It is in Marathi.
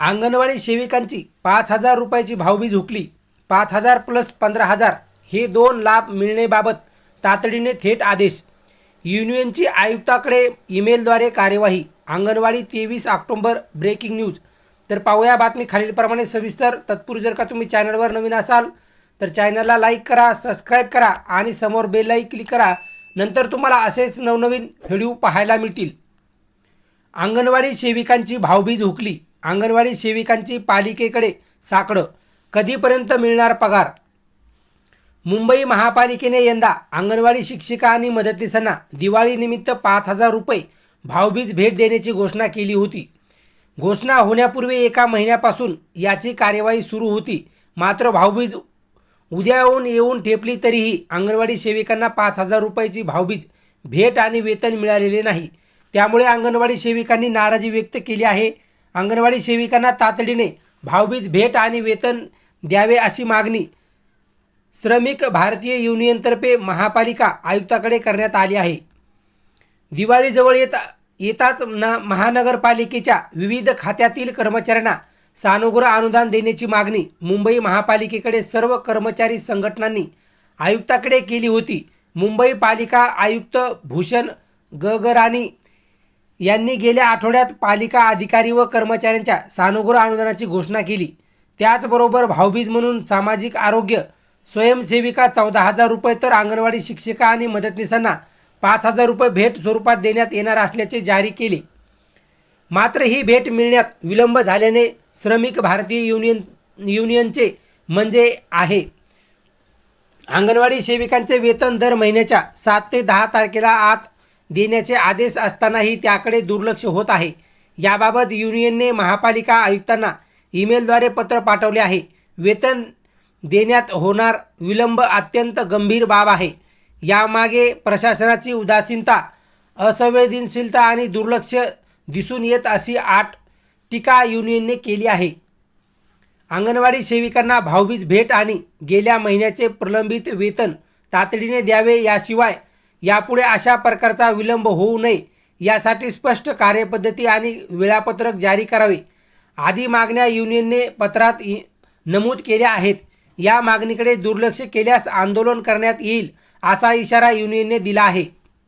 अंगणवाडी सेविकांची पाच हजार रुपयाची भावबीज हुकली पाच हजार प्लस पंधरा हजार हे दोन लाभ मिळण्याबाबत तातडीने थेट आदेश. युनियनची आयुक्ताकडे ईमेलद्वारे कार्यवाही. अंगणवाडी तेवीस ऑक्टोंबर ब्रेकिंग न्यूज. तर पाहूया बातमी खालीलप्रमाणे सविस्तर. तत्पूर्वी जर का तुम्ही चॅनलवर नवीन असाल तर चॅनलला लाईक करा सबस्क्राईब करा आणि समोर बेललाही क्लिक करा. नंतर तुम्हाला असेच नवनवीन व्हिडिओ पाहायला मिळतील. अंगणवाडी सेविकांची भावबीज हुकली अंगणवाडी सेविकांची पालिकेकडे साकडं. कधीपर्यंत मिळणार पगार? मुंबई महापालिकेने यंदा अंगणवाडी शिक्षिका आणि मदतनीसांना दिवाळीनिमित्त पाच हजार रुपये भावबीज भेट देण्याची घोषणा केली होती. घोषणा होण्यापूर्वी एका महिन्यापासून याची कार्यवाही सुरू होती. मात्र भावबीज उद्याहून येऊन ठेपली तरीही अंगणवाडी सेविकांना पाच हजार रुपयाची भावबीज भेट आणि वेतन मिळालेले नाही. त्यामुळे अंगणवाडी सेविकांनी नाराजी व्यक्त केली आहे. अंगणवाडी सेविकांना तातडीने भावबीज भेट आणि वेतन द्यावे अशी मागणी श्रमिक भारतीय युनियनतर्फे महापालिका आयुक्ताकडे करण्यात आली आहे. दिवाळीजवळ येत येताच ना महानगरपालिकेच्या विविध खात्यातील कर्मचाऱ्यांना सानुग्रह अनुदान देण्याची मागणी मुंबई महापालिकेकडे सर्व कर्मचारी संघटनांनी आयुक्ताकडे केली होती. मुंबई पालिका आयुक्त भूषण गगरानी यांनी गेल्या आठवड्यात पालिका अधिकारी व कर्मचाऱ्यांच्या सानुग्रह अनुदानाची घोषणा केली. त्याचबरोबर भाऊबीज म्हणून सामाजिक आरोग्य स्वयंसेविका चौदा हजार रुपये तर अंगणवाडी शिक्षिका आणि मदतनीसांना पाच हजार रुपये भेट स्वरूपात देण्यात येणार असल्याचे जारी केले. मात्र ही भेट मिळण्यात विलंब झाल्याने श्रमिक भारतीय युनियन युनियनचे म्हणजे आहे. अंगणवाडी सेविकांचे वेतन दर महिन्याच्या सात ते दहा तारखेला आत देण्याचे आदेश असतानाही त्याकडे दुर्लक्ष होत आहे. याबाबत युनियनने महापालिका आयुक्तांना ईमेलद्वारे पत्र पाठवले आहे. वेतन देण्यात होणार विलंब अत्यंत गंभीर बाब आहे. यामागे प्रशासनाची उदासीनता असंवेदनशीलता आणि दुर्लक्ष दिसून येत अशी आठ टीका युनियनने केली आहे. अंगणवाडी सेविकांना भावबीज भेट आणि गेल्या महिन्याचे प्रलंबित वेतन तातडीने द्यावे याशिवाय यापुढे अशा प्रकारचा विलंब होऊ नये यासाठी स्पष्ट कार्यपद्धती आणि वेळापत्रक जारी करावे. आदी मागण्या युनियनने पत्रात नमूद केल्या आहेत. या मागणीकडे दुर्लक्ष केल्यास आंदोलन करण्यात येईल असा इशारा युनियनने दिला आहे.